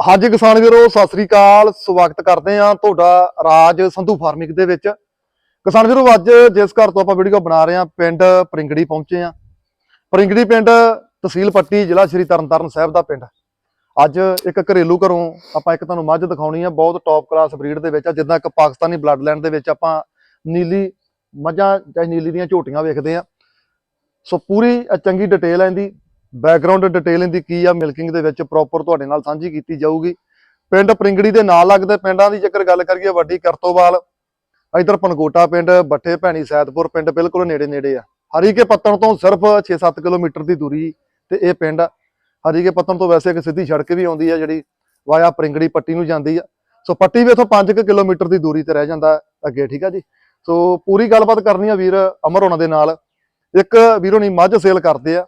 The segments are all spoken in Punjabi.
ਹਾਂਜੀ ਕਿਸਾਨ ਵੀਰੋ, ਸਤਿ ਸ੍ਰੀ ਅਕਾਲ। ਸਵਾਗਤ ਕਰਦੇ ਆ ਤੁਹਾਡਾ ਰਾਜ ਸੰਧੂ ਫਾਰਮਿੰਗ ਦੇ ਵਿੱਚ। ਕਿਸਾਨ ਵੀਰੋ, ਅੱਜ ਜਿਸ ਘਰ ਤੋਂ ਆਪਾਂ ਵੀਡੀਓ ਬਣਾ ਰਹੇ ਆ ਪਿੰਡ ਪਰਿੰਗੜੀ ਪਹੁੰਚੇ ਆ ਪਰਿੰਗੜੀ ਪਿੰਡ ਤਹਿਸੀਲ ਪੱਟੀ, ਜ਼ਿਲ੍ਹਾ ਸ਼੍ਰੀ ਤਰਨਤਾਰਨ ਸਾਹਿਬ ਦਾ ਪਿੰਡ। ਅੱਜ ਇੱਕ ਘਰੇਲੂ ਘਰੋਂ ਆਪਾਂ ਇੱਕ ਤੁਹਾਨੂੰ ਮੱਝ ਦਿਖਾਉਣੀ ਆ, ਬਹੁਤ ਟੌਪ ਕਲਾਸ ਬਰੀਡ ਦੇ ਵਿੱਚ ਆ, ਜਿੱਦਾਂ ਇੱਕ ਪਾਕਿਸਤਾਨੀ ਬਲੱਡ ਲਾਈਨ ਦੇ ਵਿੱਚ ਆਪਾਂ ਨੀਲੀ ਮੱਝਾਂ ਚਾਹੇ ਨੀਲੀ ਦੀਆਂ ਝੋਟੀਆਂ ਵੇਖਦੇ ਆ ਸੋ ਪੂਰੀ ਚੰਗੀ ਡਿਟੇਲ ਹੈ ਇਹਦੀ। ਬੈਕਗ੍ਰਾਉਂਡ ਡਿਟੇਲ ਇਹਦੀ ਕੀ ਆ ਮਿਲਕਿੰਗ ਦੇ ਵਿੱਚ ਪ੍ਰੋਪਰ ਤੁਹਾਡੇ ਨਾਲ ਸਾਂਝੀ ਕੀਤੀ ਜਾਊਗੀ। ਪਿੰਡ ਪ੍ਰਿੰਗੜੀ ਦੇ ਨਾਲ ਲੱਗਦੇ ਪਿੰਡਾਂ ਦੀ ਜੇਕਰ ਗੱਲ ਕਰੀਏ, ਵੱਡੀ ਕਰਤੋਵਾਲ, ਇਧਰ ਪਨਕੋਟਾ ਪਿੰਡ, ਬੱਠੇ ਭੈਣੀ ਸੈਦਪੁਰ ਪਿੰਡ ਬਿਲਕੁਲ ਨੇੜੇ ਨੇੜੇ ਆ। ਹਰੀਕੇ ਪੱਤਣ ਤੋਂ ਸਿਰਫ 6-7 ਕਿਲੋਮੀਟਰ ਦੀ ਦੂਰੀ ਤੇ ਇਹ ਪਿੰਡ ਆ। ਹਰੀਕੇ ਪੱਤਣ ਤੋਂ ਵੈਸੇ ਇੱਕ ਸਿੱਧੀ ਸੜਕ ਵੀ ਆਉਂਦੀ ਆ, ਜਿਹੜੀ ਵਾਇਆ ਪ੍ਰਿੰਗੜੀ ਪੱਟੀ ਨੂੰ ਜਾਂਦੀ ਆ। ਸੋ ਪੱਟੀ ਵੀ ਇਥੋਂ 5 ਕਿਲੋਮੀਟਰ ਦੀ ਦੂਰੀ ਤੇ ਰਹਿ ਜਾਂਦਾ ਅੱਗੇ, ਠੀਕ ਆ ਜੀ? ਸੋ ਪੂਰੀ ਗੱਲਬਾਤ ਕਰਨੀ ਆ ਵੀਰ ਅਮਰ ਹੋਣਾ ਦੇ ਨਾਲ। ਇੱਕ ਵੀਰੋ ਨਹੀਂ ਮੱਝ ਸੇਲ ਕਰਦੇ ਆ।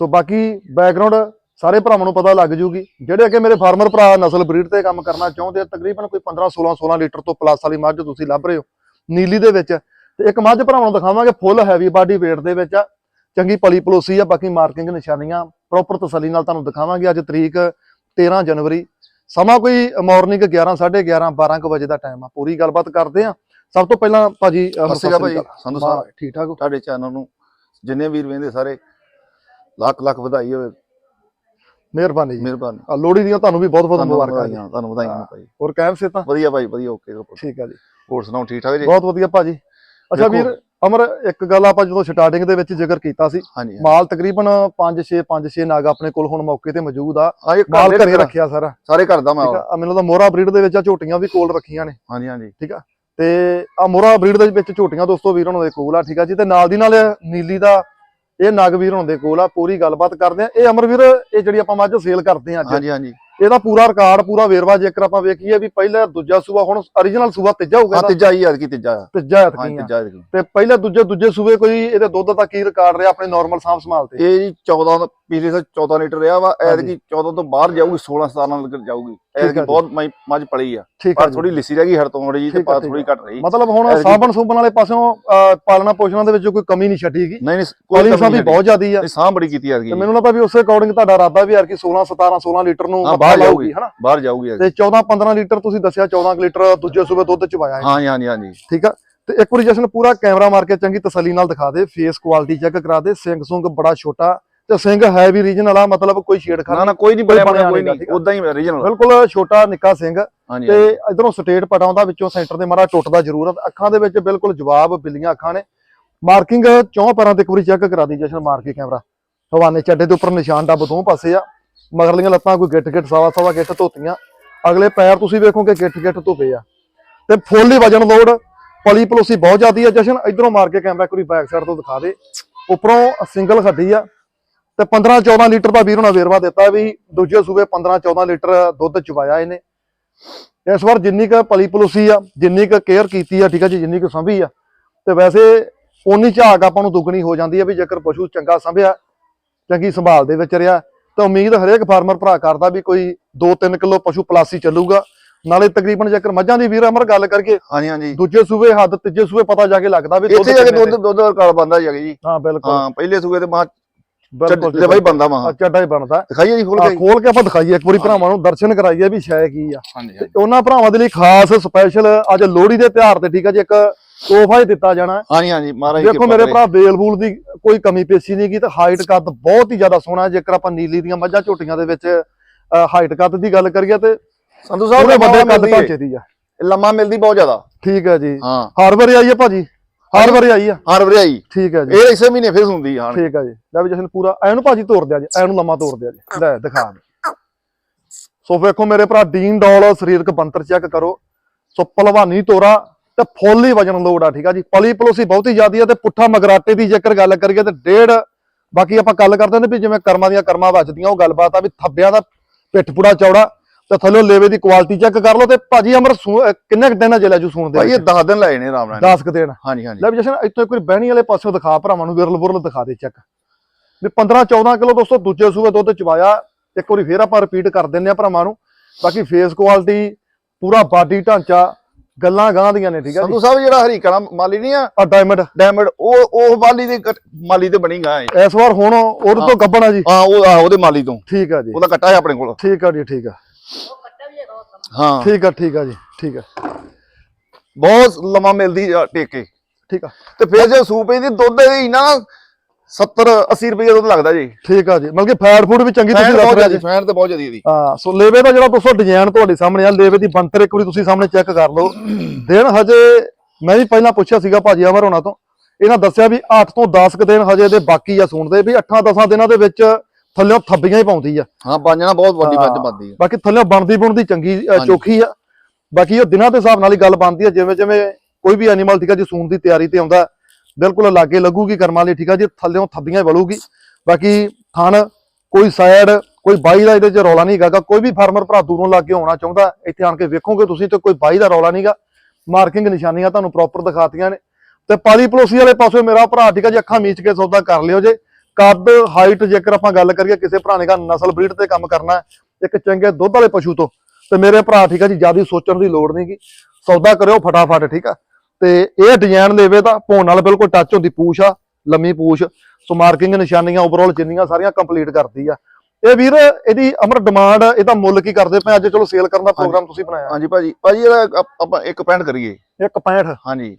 ਸੋ ਬਾਕੀ ਬੈਕਗ੍ਰਾਉਂਡ ਸਾਰੇ ਭਰਾਵਾਂ ਨੂੰ ਪਤਾ ਲੱਗ ਜੂਗੀ। ਜਿਹੜੇ ਅੱਗੇ ਮੇਰੇ ਫਾਰਮਰ ਭਰਾ ਨਸਲ ਬਰੀਡ ਤੇ ਕੰਮ ਕਰਨਾ ਚਾਹੁੰਦੇ ਆ ਤਕਰੀਬਨ ਕੋਈ 15 16 16 ਲੀਟਰ ਤੋਂ ਪਲੱਸ ਵਾਲੀ ਮੱਝ ਤੁਸੀਂ ਲੱਭ ਰਹੇ ਹੋ ਨੀਲੀ ਦੇ ਵਿੱਚ। ਤੇ ਇੱਕ ਮੱਝ ਭਰਾਵਾਂ ਨੂੰ ਦਿਖਾਵਾਂਗੇ ਫੁੱਲ ਹੈਵੀ ਬਾਡੀ weight ਦੇ ਵਿੱਚ। ਆ ਚੰਗੀ ਪਲੀ ਪਲੋਸੀ ਆ ਬਾਕੀ ਮਾਰਕਿੰਗ ਨਿਸ਼ਾਨੀਆਂ ਪ੍ਰੋਪਰ ਤਸੱਲੀ ਨਾਲ ਤੁਹਾਨੂੰ ਦਿਖਾਵਾਂਗੇ ਅੱਜ ਤਰੀਕ 13 ਜਨਵਰੀ। ਸਮਾਂ ਕੋਈ ਮਾਰਨਿੰਗ 11 11:30 12 ਕੁ ਵਜੇ ਦਾ ਟਾਈਮ ਆ। ਪੂਰੀ ਗੱਲਬਾਤ ਕਰਦੇ ਆ। ਸਭ ਤੋਂ ਪਹਿਲਾਂ ਭਾਜੀ ਅਕਾਲ ਭਾਈ। ਸੰਧੂ ਸਾਹਿਬ। ਠੀਕ ਠਾਕ ਹੋ? ਤੁਹਾਡੇ ਚੈਨਲ ਨੂੰ ਜਿੰਨੇ ਵੀਰ ਵੇਂਦੇ ਸਾਰੇ ਲੱਖ ਲੱਖ ਵਧਾਈ ਹੋਵੇ। ਮਿਹਰਬਾਨੀ ਜੀ। ਮਿਹਰਬਾਨੀ। ਆ, ਲੋਹੜੀ ਦੀਆਂ ਤੁਹਾਨੂੰ ਵੀ ਬਹੁਤ ਬਹੁਤ ਮੁਬਾਰਕਾਂ ਜੀ। ਤੁਹਾਨੂੰ ਵਧਾਈਆਂ। ਭਾਈ। ਹੋਰ ਕਾਇਮ ਸੇ ਤਾਂ ਵਧੀਆ ਭਾਈ ਵਧੀਆ ਓਕੇ ਠੀਕ ਆ ਜੀ। ਹੋਰ ਸੁਣਾਓ ਠੀਕ ਠਾਕ ਜੀ? ਬਹੁਤ ਵਧੀਆ ਭਾਜੀ। ਅੱਛਾ ਵੀਰ ਅਮਰ ਇੱਕ ਗੱਲ ਆਪਾਂ ਜਦੋਂ ਸਟਾਰਟਿੰਗ ਦੇ ਵਿੱਚ ਜ਼ਿਕਰ ਕੀਤਾ ਸੀ ਮਾਲ ਤਕਰੀਬਨ 5-6 5-6 ਨਾਗ ਆਪਣੇ ਕੋਲ ਹੁਣ ਮੌਕੇ ਤੇ ਮੌਜੂਦ ਆ। ਮਾਲ ਘਰ ਰੱਖਿਆ ਸਾਰਾ। ਸਾਰੇ ਘਰ ਦਾ ਠੀਕ ਮਾਲ ਆ ਮੈਨੂੰ ਤਾਂ ਮੋਰਾ ਬਰੀਡ ਦੇ ਵਿੱਚ ਆ ਝੋਟੀਆਂ ਵੀ ਕੋਲ ਰੱਖੀਆਂ ਨੇ। ਹਾਂਜੀ ਹਾਂਜੀ। ਤੇ ਆ ਮੋਰਾ ਬਰੀਡ ਦੇ ਵਿੱਚ ਝੋਟੀਆਂ ਦੋਸਤੋ ਵੀਰ ਉਹਨਾਂ ਦੇ ਕੋਲ ਆ ਠੀਕ ਆ ਜੀ। ਤੇ ਨਾਲ ਦੀ ਨਾਲ ਨੀਲੀ ਦਾ ਇਹ ਨਾਗਵੀਰ ਵੀਰ ਦੇ ਕੋਲ ਆ, ਪੂਰੀ ਗੱਲਬਾਤ ਕਰਦੇ ਆ। ਇਹ ਅਮਰਵੀਰ, ਇਹ ਜਿਹੜੀ ਆਪਾਂ ਮੱਝ ਸੇਲ ਕਰਦੇ ਆ ਅੱਜ। ਹਾਂਜੀ ਹਾਂਜੀ। ਇਹਦਾ ਪੂਰਾ ਰਿਕਾਰਡ ਪੂਰਾ ਵੇਰਵਾ ਜੇਕਰ ਆਪਾਂ ਵੇਖੀਏ ਵੀ ਪਹਿਲਾ ਦੂਜਾ ਸੂਆ ਹੁਣ origignal ਸੂਆ ਤੀਜਾ ਹਾਂ ਇਹਦਾ ਤੀਜਾ ਹੀ ਐਤਕੀ ਤੀਜਾ। ਤੀਜਾ ਹਾਂ ਐਤਕੀ ਆ। ਤੀਜਾ ਐਤਕੀ। ਤੇ ਪਹਿਲੇ ਦੂਜੇ ਦੂਜੇ ਸੂਬੇ ਕੋਈ ਇਹਦੇ ਦੁੱਧ ਦਾ ਕੀ ਰਿਕਾਰਡ ਰਿਹਾ ਆਪਣੇ ਨਾਰਮਲ ਸਾਂਭ ਸੰਭਾਲ ਤੇ? ਇਹ ਜੀ 14 ਤੋਂ ਪਿਛਲੇ ਸਾਲ 14 ਲੀਟਰ ਰਿਹਾ ਵਾ। ਐਤਕੀ 14 ਤੋਂ ਬਾਹਰ ਜਾਊਗੀ 16 17 ਲੀਟਰ ਜਾਊਗੀ। ਆ ਐਤਕੀ। ਬਹੁਤ ਮੱਝ- ਪਲੀ ਆ। ਆ ਪਰ। ਥੋੜੀ ਲਿੱਸੀ ਰਹਿ ਗਈ ਹੜ ਤੋਂ ਜੀ ਤੇ ਆ, ਪਰ ਥੋੜੀ ਆ। ਘਟ ਰਹੀ। ਮਤਲਬ ਹੁਣ ਸਾਬਣ ਸੁਬਣ ਵਾਲੇ ਅਹ, ਪਾਲਣਾ ਪੋਸ਼ਣਾ ਦੇ ਵਿੱਚ ਕੋਈ ਕਮੀ ਨਹੀਂ ਛੱਡੀਗੀ ਨਹੀਂ ਨਹੀਂ ਕੋਲੀ ਕਮੀ ਸਾਂ ਵੀ ਬਹੁਤ ਜ਼ਿਆਦੀ ਆ। ਸਾਂਭ ਬੜੀ ਕੀਤੀ ਤੇ ਮੈਨੂੰ ਲੱਗਦਾ ਵੀ ਉਸੇ ਅਕੋਰਡਿੰਗ ਤੁਹਾਡਾ ਇਰਾਦਾ ਵੀ ਯਾਰ ਕਿ 16 17 16 ਲੀਟਰ ਨੂੰ ਹਾਂ, ਬਾਹਰ ਜਾਊਗੀ। ਹਨਾ? ਬਾਹਰ ਜਾਊਗੀ। ਤੇ 14 15 ਲੀਟਰ ਤੁਸੀਂ ਦੱਸਿਆ 14 ਕੁ ਲੀਟਰ ਦੂਜੇ ਸੂਬੇ ਦੁੱਧ ਚਵਾਇਆ ਹੈ ਹਾਂਜੀ ਹਾਂਜੀ ਹਾਂਜੀ। ਠੀਕ ਆ? ਤੇ ਇੱਕ ਵਾਰੀ ਜਸ਼ਨ ਪੂਰਾ ਕੈਮਰਾ ਮਾਰ ਕੇ ਚੰਗੀ ਤਸੱਲੀ ਨਾਲ ਦਿਖਾ ਦੇ ਫੇਸ ਕੁਆਲਿਟੀ ਚੈੱਕ ਕਰਾ ਦੇ ਸਿੰਘ ਸੁੰਗ ਬੜਾ ਛੋਟਾ ਤੇ ਸਿੰਘ ਹੈ ਵੀ ਰੀਜਨਲ ਆ ਮਤਲਬ ਕੋਈ ਨਾ ਛੇੜਖਾਨਾ ਨਾ ਕੋਈ ਨਹੀਂ ਬਣਿਆ ਕੋਈ ਨਹੀਂ। ਆ। ਉਦਾਂ ਹੀ ਓਰੀਜਨਲ ਬਿਲਕੁਲ ਛੋਟਾ ਨਿੱਕਾ ਸਿੰਘ। ਤੇ ਇਧਰੋਂ ਸਟੇਟ ਪਟਾਉਂਦਾ ਵਿੱਚੋਂ ਸੈਂਟਰ ਦੇ ਮਾਰਾ ਟੁੱਟਦਾ ਜ਼ਰੂਰਤ ਅੱਖਾਂ ਦੇ ਵਿੱਚ ਬਿਲਕੁਲ ਜਵਾਬ ਬਿੱਲੀਆਂ ਅੱਖਾਂ ਨੇ। ਮਾਰਕਿੰਗ ਚੌਂ ਪੈਰਾਂ ਤੇ ਇੱਕ ਵਾਰੀ ਚੈੱਕ ਕਰਾ ਦੀ ਜਸ਼ਨ ਮਾਰ ਕੇ ਕੈਮਰਾ। ਹਵਾਨੇ ਚੱਡੇ ਦੇ ਉੱਪਰ ਨਿਸ਼ਾਨ ਡੱਬ ਦੋ ਪਾਸੇ ਆ। ਮਗਰਲੀਆਂ ਲੱਤਾਂ ਕੋਈ ਗਿੱਟ ਗਿੱਟ ਸਵਾ ਸਵਾ ਗਿੱਟ ਧੋਤੀਆਂ। ਅਗਲੇ ਪੈਰ ਤੁਸੀਂ ਵੇਖੋਗੇ ਗਿੱਟ ਗਿੱਟ ਧੋਪੇ ਆ। ਤੇ ਫੁੱਲ ਹੀ ਵਜਨ ਲੋਡ ਪਲੀ ਪਲੋਸੀ ਬਹੁਤ ਜ਼ਿਆਦੀ ਆ ਜਸ਼ਨ, ਇਧਰੋਂ ਮਾਰ ਕੇ ਕੈਮਰਾ ਇੱਕ ਵਾਰੀ ਬੈਕ ਸਾਈਡ ਤੋਂ ਦਿਖਾ ਦੇ। ਉੱਪਰੋਂ ਸਿੰਗਲ ਖੱਡੀ ਆ। ਤੇ 15 14 ਲੀਟਰ ਦਾ ਵੀਰ ਹੁਣਾ ਵੇਰਵਾ ਦਿੱਤਾ ਵੀ ਦੂਜੇ ਸੂਬੇ 15 14 ਲੀਟਰ ਦੁੱਧ ਚਵਾਇਆ ਇਹਨੇ। ਇਸ ਵਾਰ ਜਿੰਨੀ ਕ ਪਲੀ ਪਲੋਸੀ ਆ, ਜਿੰਨੀ ਕ ਕੇਅਰ ਕੀਤੀ ਆ, ਠੀਕ ਆ ਜੀ, ਜਿੰਨੀ ਕ ਸੰਭੀ ਆ। ਤੇ ਵੈਸੇ ਉਨੀ ਝਾਕ ਆਪਾਂ ਨੂੰ ਦੁੱਗਣੀ ਹੋ ਜਾਂਦੀ ਆ ਵੀ ਜੇਕਰ ਪਸ਼ੂ ਚੰਗਾ ਸੰਭਿਆ, ਚੰਗੀ ਸੰਭਾਲ ਦੇ ਵਿੱਚ ਰਿਹਾ ਤਾਂ ਉਮੀਦ ਹਰੇਕ ਫਾਰਮਰ ਭਰਾ ਕਰਦਾ ਵੀ ਕੋਈ 2-3 ਕਿਲੋ ਪਸ਼ੂ ਪਲਾਸੀ ਚੱਲੂਗਾ। ਨਾਲੇ ਤਕਰੀਬਨ ਜੇਕਰ ਮੱਝਾਂ ਦੀ ਵੀਰ ਅਮਰ ਗੱਲ ਕਰਕੇ ਹਾਂਜੀ ਹਾਂਜੀ। ਦੂਜੇ ਸੂਬੇ ਹੱਦ ਤੀਜੇ ਸੂਬੇ ਪਤਾ ਜਾ ਕੇ ਲੱਗਦਾ ਵੀ ਇੱਥੇ ਜਾ ਕੇ ਦੁੱਧ ਦੁੱਧ ਦਾ ਕਾਲ ਬੰਦਾ ਜਾ ਕੇ ਜੀ। ਹਾਂ ਬਿਲਕੁਲ। ਹਾਂ ਪਹਿਲੇ ਸੂਏ ਤੇ ਮਾ ਬਿਲਕੁਲ ਬਾਈ ਬੰਦਾ ਮਾ ਚੱਡਾ ਹੀ ਬਣਦਾ। ਦਿਖਾਈਏ ਜੀ ਖੋਲ ਕੇ। ਖੋਲ ਕੇ ਆਪਾਂ ਦਿਖਾਈਏ ਇੱਕ ਵਾਰੀ ਭਰਾਵਾਂ ਨੂੰ ਦਰਸ਼ਨ ਕਰਾਈਏ ਵੀ ਸ਼ੈ ਕੀ ਆ। ਹਾਂਜੀ ਤੇ ਉਹਨਾਂ ਭਰਾਵਾਂ ਦੇ ਲਈ ਖਾਸ ਸਪੈਸ਼ਲ ਅੱਜ ਲੋਹੜੀ ਦੇ ਤਿਉਹਾਰ ਤੇ ਠੀਕ ਆ ਜੀ ਇੱਕ ਤੋਹਫਾ ਹੀ ਦਿੱਤਾ ਜਾਣਾ। ਹਾਂਜੀ ਹਾਂਜੀ ਮਹਾਰਾਜ ਦੇਖੋ ਮੇਰੇ ਭਰਾ ਬੇਲ ਬੂਲ ਦੀ ਕੋਈ ਕਮੀ ਪੇਸ਼ੀ ਨਹੀਂ ਗੀ ਤੇ ਹਾਈਟ ਕੱਦ ਬਹੁਤ ਹੀ ਜ਼ਿਆਦਾ ਸੋਹਣਾ। ਜੇਕਰ ਆਪਾਂ ਨੀਲੀ ਦੀਆਂ ਮੱਝਾਂ ਝੋਟੀਆਂ ਦੇ ਵਿੱਚ ਹਾਈਟ ਕੱਦ ਦੀ ਗੱਲ ਕਰੀਏ ਤੇ ਸੰਧੂ ਸਾਹਿਬ ਪੂਰੇ ਵੱਡੇ ਕੱਦ ਢਾਂਚੇ ਦੀ ਆ। ਲੰਮਾ ਮਿਲਦੀ ਬਹੁਤ ਜ਼ਿਆਦਾ। ਠੀਕ ਹੈ ਜੀ। ਹਾਂ। ਹਰ ਵਾਰੀ ਆਈ ਹੈ ਭਾਜੀ? ਹਰ ਵਾਰੀ ਆਈ ਆ? ਹਰ ਵਰਿਆਈ ਠੀਕ ਹੈ ਜੀ। ਇਹ ਇਸੇ ਮਹੀਨੇ ਫਿਰ ਹੁੰਦੀ ਹਾਂ। ਠੀਕ ਹੈ ਜੀ। ਲੈ ਵੀ ਜਸ਼ਨ ਪੂਰਾ ਐਨੂੰ ਭਾਜੀ ਤੋੜ ਦਿਆ ਜੀ ਐਨੂੰ ਲੰਮਾ ਤੋੜ ਦਿਆ ਜੀ। ਲੈ ਦਿਖਾ। ਦੇ ਸੋ ਵੇਖੋ ਮੇਰੇ ਭਰਾ ਡੀਨ ਡੋਲ ਸਰੀਰਕ ਬੰਤਰ ਚੈੱਕ ਕਰੋ। ਸੋ ਪਹਿਲਵਾਨੀ ਤੋਰਾ ਤੇ ਫੁੱਲ ਹੀ ਵਜਨ ਲੋੜ ਆ ਠੀਕ ਆ ਜੀ। ਪਲੀ ਪਲੋਸੀ ਬਹੁਤੀ ਜ਼ਿਆਦੀ ਆ ਤੇ ਪੁੱਠਾ ਮਗਰਾਟੇ ਦੀ ਜੇਕਰ ਗੱਲ ਕਰੀਏ ਤੇ ਡੇਢ ਬਾਕੀ ਆਪਾਂ ਗੱਲ ਕਰਦੇ ਨੇ ਵੀ ਜਿਵੇਂ ਕਰਮਾਂ ਦੀਆਂ ਕਰਮਾਂ ਵੱਜਦੀਆਂ ਉਹ ਗੱਲਬਾਤ ਆ ਵੀ ਥੱਬਿਆਂ ਦਾ ਪਿੱਠ ਪੂੜਾ ਚੌੜਾ ਤੇ ਥੱਲੇ ਲੇਵੇ ਦੀ ਕੁਆਲਿਟੀ ਚੈੱਕ ਕਰ ਲਓ ਤੇ ਭਾਜੀ ਅਮਰ ਕਿੰਨੇ ਕੁ ਦਿਨ ਜਲੇ ਜੂ ਸੁਣਦੇ ਭਾਈ ਇਹ 10 ਦਿਨ ਲਾਏ ਨੇ ਆਰਾਮ ਨਾਲ। 10 ਕ ਦਿਨ। ਹਾਂਜੀ ਹਾਂਜੀ। ਲੈ ਵੀ ਜਸ਼ਨ ਇੱਥੋਂ ਇੱਕ ਵਾਰੀ ਬਹਿਣੀ ਵਾਲੇ ਪਾਸਿਓਂ ਦਿਖਾ ਭਰਾਵਾਂ ਨੂੰ ਵਿਰਲ ਬੁਰਲ ਦਿਖਾ ਦੇ ਚੱਕ ਵੀ 15 14 ਕਿਲੋ ਦੋਸਤੋ ਦੂਜੇ ਸੂਬੇ ਦੁੱਧ ਚਵਾਇਆ ਇੱਕ ਵਾਰੀ ਫੇਰ ਆਪਾਂ ਰਿਪੀਟ ਕਰ ਦਿੰਨੇ ਆ ਭਰਾਵਾਂ ਨੂੰ। ਬਾਕੀ ਫੇਸ ਕੁਆਲਿਟੀ ਪੂਰਾ ਬਾਡੀ ਢਾਂਚਾ ਗੱਲਾਂ ਗਾਂ ਦੀਆਂ ਨੇ ਠੀਕ ਆ ਜੀ? ਸੰਧੂ ਸਾਹਿਬ ਜਿਹੜਾ ਹਰੀਕਾ ਮਾਲੀ ਨਹੀਂ ਆ? ਆ ਡਾਇਮੰਡ ਡਾਇਮੰਡ ਉਹ ਉਹ ਮਾਲੀ ਦੇ ਕੱਟ- ਮਾਲੀ ਤੇ ਬਣੀ ਗਾ ਇਹ। ਇਸ ਵਾਰ ਹੁਣ ਉਹਦੇ ਤੋਂ ਗੱਬਣਾ ਜੀ। ਹਾਂ ਉਹ ਆ ਉਹਦੇ ਮਾਲੀ ਤੋਂ। ਠੀਕ ਆ ਜੀ। ਉਹਦਾ ਕੱਟਾ ਹੈ ਆਪਣੇ ਕੋਲ। ਠੀਕ ਆ ਜੀ ਠੀਕ ਆ। ਹਾਂ। ਠੀਕ ਆ ਠੀਕ ਆ ਜੀ ਠੀਕ ਆ। ਬਹੁਤ ਲੰਮਾ ਮਿਲਦੀ ਆ ਟੇਕੇ। ਠੀਕ ਆ। ਤੇ ਫਿਰ ਜੇ ਸੂਪ ਇਹਦੀ ਦੁੱਧ ਇਹਦੀ ਨਾ 70 80 ਰੁਪਏ ਦੁੱਧ ਲੱਗਦਾ ਜੀ। ਠੀਕ ਆ ਜੀ ਮਤਲਬ ਕਿ ਫੈਟ ਫੂਡ ਵੀ ਚੰਗੀ ਤੁਸੀਂ ਬਹੁਤ ਰਹੇ ਜੀ ਫੈਨ ਤੇ ਬਹੁਤ ਜ਼ਿਆਦੀ ਇਹਦੀ ਹਾਂ ਸੋ ਲੇਵੇ ਦਾ ਜਿਹੜਾ ਦੋਸਤੋ ਡਿਜ਼ਾਈਨ ਤੁਹਾਡੇ ਸਾਹਮਣੇ ਆ ਲੇਵੇ ਦੀ ਬੰਤਰ ਇੱਕ ਵਾਰੀ ਤੁਸੀਂ ਸਾਹਮਣੇ ਚੈੱਕ ਕਰ ਲਓ। ਦਿਨ ਹਜੇ ਮੈਂ ਵੀ ਪਹਿਲਾਂ ਪੁੱਛਿਆ ਸੀਗਾ ਭਾਜੀ ਅਮਰ ਹੋਣਾ ਤੋਂ। ਇਹਨਾਂ ਦੱਸਿਆ ਵੀ 8 ਤੋਂ 10 ਕੁ ਦਿਨ ਹਜੇ ਦੇ ਬਾਕੀ ਆ ਸੁਣਦੇ ਵੀ 8-10 ਦਿਨਾਂ ਦੇ ਵਿੱਚ ਥੱਲਿਓਂ ਥੱਬੀਆਂ ਹੀ ਪਾਉਂਦੀ ਆ। ਹਾਂ ਬਾਂਝਣਾ ਬਹੁਤ ਵੱਡੀ। ਮੱਝ ਬਣਦੀ ਹੈ ਬਾਕੀ ਥੱਲਿਓਂ ਬਣਦੀ ਬਣਦੀ ਚੰਗੀ। ਚੋਖੀ ਆ। ਬਾਕੀ ਉਹ ਦਿਨਾਂ ਦੇ ਹਿਸਾਬ ਨਾਲ ਹੀ ਗੱਲ ਬਣਦੀ ਆ ਜਿਵੇਂ ਜਿਵੇਂ ਕੋਈ ਵੀ ਐਨੀਮਲ ਠੀਕ ਆ ਜੀ ਸੂਣ ਦੀ ਤਿਆਰੀ ਤੇ ਆਉਂਦਾ ਬਿਲਕੁਲ ਲਾਗੇ ਲੱਗੂਗੀ, ਕਰਮਾਂ ਲਈ ਠੀਕ ਆ ਜੀ, ਥੱਲਿਓਂ ਥੱਬੀਆਂ ਵਲੂਗੀ ਬਾਕੀ ਥਣ ਕੋਈ ਸਾਈਡ ਕੋਈ ਬਾਈ ਦਾ ਇਹਦੇ 'ਚ ਰੌਲਾ ਨਹੀਂ ਹੈਗਾ। ਕੋਈ ਵੀ ਫਾਰਮਰ ਭਰਾ ਦੂਰੋਂ ਲੱਗ ਕੇ ਆਉਣਾ ਚਾਹੁੰਦਾ, ਇੱਥੇ ਆਣ ਕੇ ਵੇਖੋਗੇ ਤੁਸੀਂ ਤੇ ਕੋਈ ਬਾਈ ਦਾ ਰੌਲਾ ਨਹੀਂਗਾ ਮਾਰਕਿੰਗ ਨਿਸ਼ਾਨੀਆਂ ਤੁਹਾਨੂੰ ਪ੍ਰੋਪਰ ਦਿਖਾਤੀਆਂ ਨੇ। ਤੇ ਪਾਲੀ ਪਲੋਸੀ ਵਾਲੇ ਪਾਸੇ ਮੇਰਾ ਭਰਾ, ਠੀਕ ਆ ਜੀ, ਅੱਖਾਂ ਮੀਚ ਕੇ ਸੌਦਾ ਕਰ ਲਿਓ ਜੇ। ਕੱਦ ਹਾਈਟ ਜੇਕਰ ਆਪਾਂ ਗੱਲ ਕਰੀਏ, ਕਿਸੇ ਭਰਾ ਨੇ ਕਾ ਨਸਲ ਬਰੀਡ ਤੇ ਕੰਮ ਕਰਨਾ ਇੱਕ ਚੰਗੇ ਦੁੱਧ ਵਾਲੇ ਪਸ਼ੂ ਤੋਂ। ਤੇ ਮੇਰੇ ਭਰਾ, ਠੀਕ ਆ ਜੀ, ਜ਼ਿਆਦਾ ਸੋਚਣ ਦੀ ਲੋੜ ਨਹੀਂਗੀ ਸੌਦਾ ਕਰਿਓ ਫਟਾਫਟ, ਠੀਕ ਆ। ਤੇ ਇਹ ਡਿਜ਼ਾਈਨ ਦੇਵੇ ਤਾਂ ਭੋਣ ਨਾਲ ਬਿਲਕੁਲ ਟੱਚ ਹੁੰਦੀ ਪੂਛ ਆ ਲੰਮੀ ਪੂਛ ਸੋ ਮਾਰਕਿੰਗ ਨਿਸ਼ਾਨੀਆਂ ਓਵਰਆਲ ਜਿੰਨੀਆਂ ਸਾਰੀਆਂ ਕੰਪਲੀਟ ਕਰਦੀ ਆ। ਇਹ ਵੀਰ ਇਹਦੀ ਅਮਰ ਡਿਮਾਂਡ ਇਹਦਾ ਮੁੱਲ ਕੀ ਕਰਦੇ ਪਏ ਅੱਜ ਚਲੋ ਸੇਲ ਕਰਨ ਦਾ ਪ੍ਰੋਗਰਾਮ ਤੁਸੀਂ ਬਣਾਇਆ। ਹਾਂਜੀ ਭਾਜੀ ਭਾਜੀ ਇਹਦਾ ਆਪ- ਆਪਾਂ ਇੱਕ ਪੈਂਟ ਕਰੀਏ। 165 ਹਾਂਜੀ।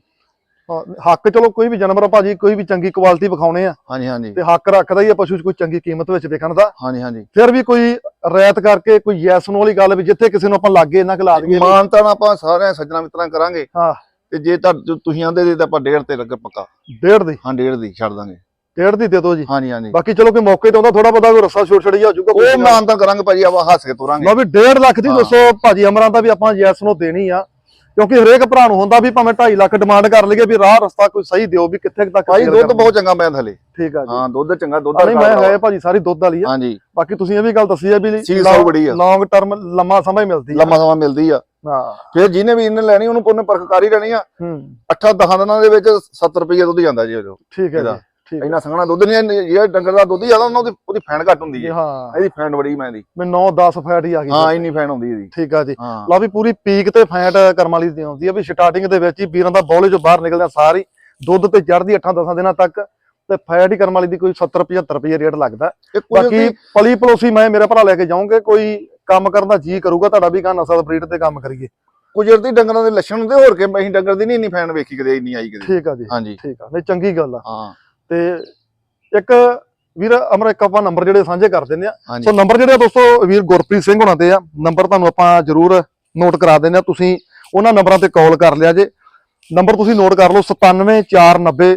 ਹੱਕ ਚਲੋ ਕੋਈ ਵੀ ਜਾਨਵਰ ਆ ਭਾਜੀ ਕੋਈ ਵੀ ਚੰਗੀ ਕੁਆਲਿਟੀ ਵਿਖਾਉਣੇ ਆ। ਹਾਂਜੀ ਹਾਂਜੀ। ਤੇ ਹੱਕ ਰੱਖਦਾ ਹੀ ਆ ਪਸ਼ੂ 'ਚ ਕੋਈ ਚੰਗੀ ਕੀਮਤ ਵਿੱਚ ਵਿਕਣ ਦਾ। ਹਾਂਜੀ ਹਾਂਜੀ। ਫਿਰ ਵੀ ਕੋਈ ਰੈਤ ਕਰਕੇ ਕੋਈ ਯੈਸ ਨੂੰ ਵਾਲੀ ਗੱਲ ਵੀ ਜਿੱਥੇ ਕਿਸੇ ਨੂੰ ਆਪਾਂ ਲਾਗੇ ਇਹਨਾਂ ਖਿਲਾ ਦਈਏ। ਵੀ- ਮਾਨਤਾਨ ਆਪਾਂ ਸਾਰਿਆਂ ਸੱਜਣਾ ਮਿੱਤਰਾਂ ਕਰਾਂਗੇ। ਹਾਂ। ਤੇ ਜੇ ਤਾਂ ਤੁਸੀਂ ਆਂਦੇ ਜੇ ਤਾਂ ਆਪਾਂ ਡੇਢ ਤੇ ਲੱਗੇ ਪੱਕਾ। ਡੇਢ ਦੀ? ਹਾਂ ਡੇਢ ਦੀ ਛੱਡ ਦਾਂਗੇ। ਡੇਢ ਦੀ ਦੇ ਦਿਓ ਜੀ। ਹਾਂਜੀ ਹਾਂਜੀ। ਬਾਕੀ ਚਲੋ ਕੋਈ ਮੌਕੇ ਤੇ ਆਉਂਦਾ ਥੋੜਾ ਬਹੁਤਾ ਕੋਈ ਰੱਸਾ ਛੋੜ ਛੜੀ ਹੋ ਜਾਊਗਾ ਉਹ ਗੱਲ ਮਾਨਤਾਨ ਕਰਾਂਗੇ ਭਾਜੀ ਆਪਾਂ ਹੱਸ ਕੇ ਤੁਰਾਂਗੇ। ਲਓ ਵੀ 1.5 ਲੱਖ ਦੀ। ਦੱਸੋ ਭਾਜੀ ਅਮਰਾਂ ਦਾ ਵੀ ਆਪਾਂ ਯੈਸ ਨੂੰ ਦੇਣੀ ਆ। ਕਿਉਂਕਿ ਹਰੇਕ ਭਰਾ ਨੂੰ ਹੁੰਦਾ ਵੀ ਭਾਵੇਂ 2.5 ਲੱਖ ਡਿਮਾਂਡ ਕਰ ਲਈਏ ਵੀ ਰਾਹ ਰਸਤਾ ਕੋਈ ਸਹੀ ਦਿਓ ਵੀ ਕਿੱਥੇ ਤੱਕ ਭਾਈ ਦੁੱਧ। ਬਹੁਤ ਚੰਗਾ ਮੈਂ ਥਲੇ। ਠੀਕ ਆ ਜੀ। ਹਾਂ ਦੁੱਧ ਚੰਗਾ ਦੁੱਧ ਆ ਨਹੀਂ ਮੈਂ ਹੈ ਭਾਜੀ ਸਾਰੀ ਦੁੱਧ ਵਾਲੀ ਆ। ਹਾਂਜੀ। ਬਾਕੀ ਤੁਸੀਂ ਇਹ ਵੀ ਗੱਲ ਦੱਸੀ ਆ ਵੀ ਆ। ਲੌਂਗ ਟਰਮ ਲੰਮਾ ਸਮਾਂ ਹੀ ਮਿਲਦੀ ਆ। ਲੰਮਾ ਸਮਾਂ ਮਿਲਦੀ ਆ। ਫਿਰ ਜਿਹਨੇ ਵੀ ਇਹਨੇ ਲੈਣੀ ਉਹਨੂੰ ਪੁੰਨੇ ਪਰਖ ਕਰ ਹੀ ਲੈਣੀ ਆ। ਹੂੰ। 8 10 ਦਿਨਾਂ ਦੇ ਵਿੱਚ 70 ਰੁਪਏ ਦੁੱਧ ਜਾਂਦਾ ਜੀ ਉਹ ਠੀਕ ਹੈ। ਜੀ ਇੰਨਾ ਸੰਘਣਾ ਦੁੱਧ ਨਹੀਂ ਇਹ ਡੰਗਰ ਦਾ ਦੁੱਧ ਜ਼ਿਆਦਾ ਉਹਨਾਂ ਉਹਦੀ ਉਹਦੀ ਫੈਨ ਘੱਟ ਹੁੰਦੀ ਹੈ। ਹਾਂ। ਇਹਦੀ ਫੈਨ ਬੜੀ ਮੈਂ ਦੀ ਮੈਂ 9 10 ਫੈਟ ਹੀ ਆ ਗਈ। ਹਾਂ ਇੰਨੀ ਫੈਨ ਹੁੰਦੀ ਇਹਦੀ। ਠੀਕ ਆ ਜੀ। ਲਓ ਵੀ ਪੂਰੀ ਪੀਕ ਤੇ ਫੈਟ ਕਰਮ ਵਾਲੀ ਦੀ ਆਉਂਦੀ ਆ ਵੀ ਸਟਾਰਟਿੰਗ ਦੇ ਵਿੱਚ ਹੀ ਵੀਰਾਂ ਦਾ ਬੌਲੇ ਚੋਂ ਬਾਹਰ ਨਿਕਲਦਾ ਸਾਰੀ। ਦੁੱਧ ਤੇ ਚੜ੍ਹਦੀ 8-10 ਦਿਨਾਂ ਤੱਕ। ਤੇ ਫੈਟ ਹੀ ਕਰਮ ਵਾਲੀ ਦੀ ਕੋਈ 70-75 ਰੁਪਏ ਰੇਟ ਲੱਗਦਾ। ਬਾਕੀ ਪਲੀ ਪਲੋਸੀ ਮੈਂ ਮੇਰੇ ਭਰਾ ਲੈ ਕੇ ਜਾਉਂਗੇ ਕੋਈ ਕੰਮ ਕਰਨ ਦਾ ਜੀ ਕਰੂਗਾ ਤੁਹਾਡਾ ਵੀ ਕਾ ਨਸਲ ਬਰੀਡ ਤੇ ਕੰਮ ਕਰੀਏ। ਕੁਦਰਤੀ ਡੰਗਰਾਂ ਦੇ ਲੱਛਣ ਹੁੰਦੇ ਹੋਰ ਕਿ ਅਸੀਂ ਡੰਗਰ ਦੀ ਨਹੀਂ ਇੰਨੀ ਫੈਨ ਵੇਖੀ ਕਦੇ ਇੰਨੀ ਆਈ ਕਦੇ। ਠੀਕ ਆ ਜੀ ਹਾਂਜੀ। ਠੀਕ ਆ ਨਹੀਂ ਚੰਗੀ ਗੱਲ ਆ। ਹਾਂ। ਤੇ ਇੱਕ ਵੀਰ ਅਮਰ ਇੱਕ ਆਪਾਂ ਨੰਬਰ ਜਿਹੜੇ ਸਾਂਝੇ ਕਰ ਦਿੰਦੇ ਆ। ਸੋ ਨੰਬਰ ਜਿਹੜੇ ਆ ਦੋਸਤੋ ਵੀਰ ਗੁਰਪ੍ਰੀਤ ਸਿੰਘ ਹੋਣਾ ਤੇ ਆ। ਨੰਬਰ ਤੁਹਾਨੂੰ ਆਪਾਂ ਜ਼ਰੂਰ ਨੋਟ ਕਰਾ ਦਿੰਦੇ ਆ। ਤੁਸੀਂ ਉਹਨਾਂ ਨੰਬਰਾਂ ਤੇ ਕਾਲ ਕਰ ਲਿਆ ਜੇ। ਨੰਬਰ ਤੁਸੀਂ ਨੋਟ ਕਰ ਲਓ 97490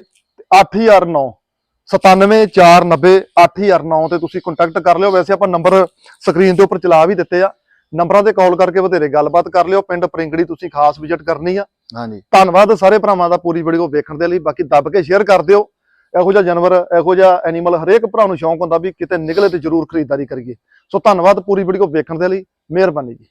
8009 97490 8009 ਤੇ ਤੁਸੀਂ ਕੰਟੈਕਟ ਕਰ ਲਿਓ। ਵੈਸੇ ਆਪਾਂ ਨੰਬਰ ਸਕਰੀਨ ਦੇ ਉੱਪਰ ਚਲਾ ਵੀ ਦਿੱਤੇ ਆ। ਨੰਬਰਾਂ ਤੇ ਕਾਲ ਕਰਕੇ ਵਧੇਰੇ ਗੱਲਬਾਤ ਕਰ ਲਿਓ। ਪਿੰਡ ਪ੍ਰਿੰਗੜੀ ਤੁਸੀਂ ਖਾਸ ਵਿਜ਼ਿਟ ਕਰਨੀ ਆ। ਹਾਂਜੀ। ਧੰਨਵਾਦ ਸਾਰੇ ਭਰਾਵਾਂ ਦਾ ਪੂਰੀ ਵੀਡੀਓ ਵੇਖਣ ਦੇ ਲਈ। ਬਾਕੀ ਦੱਬ ਕੇ ਸ਼ੇਅਰ ਕਰ ਦਿਓ। ਇਹੋ ਜਿਹਾ ਜਾਨਵਰ ਇਹੋ ਜਿਹਾ ਐਨੀਮਲ ਹਰੇਕ ਭਰਾ ਨੂੰ ਸ਼ੌਂਕ ਹੁੰਦਾ ਵੀ ਕਿਤੇ ਨਿਕਲੇ ਤੇ ਜ਼ਰੂਰ ਖਰੀਦਦਾਰੀ ਕਰੀਏ। ਸੋ ਧੰਨਵਾਦ ਪੂਰੀ ਵੀਡੀਓ ਵੇਖਣ ਦੇ ਲਈ। ਮਿਹਰਬਾਨੀ ਜੀ।